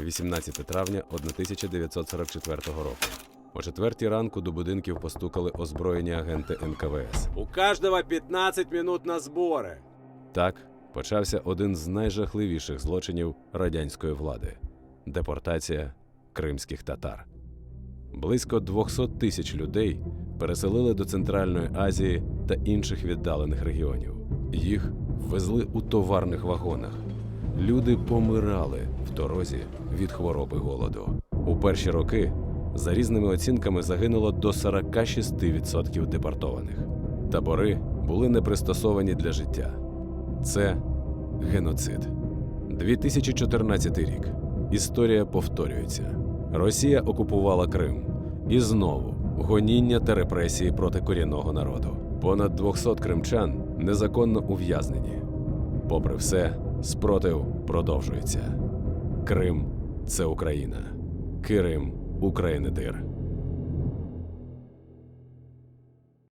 18 травня 1944 року. О четвертій ранку до будинків постукали озброєні агенти НКВС. У каждого 15 минут на сборы. Так почався один з найжахливіших злочинів радянської влади депортація кримських татар. Близько 200 тисяч людей переселили до Центральної Азії та інших віддалених регіонів. Їх везли у товарних вагонах. Люди помирали в дорозі від хвороби голоду. У перші роки, за різними оцінками, загинуло до 46% депортованих. Табори були не пристосовані для життя. Це геноцид. 2014 рік. Історія повторюється. Росія окупувала Крим. І знову гоніння та репресії проти корінного народу. Понад 200 кримчан незаконно ув'язнені. Попри все, спротив продовжується. Крим це Україна. Кирим Українидир.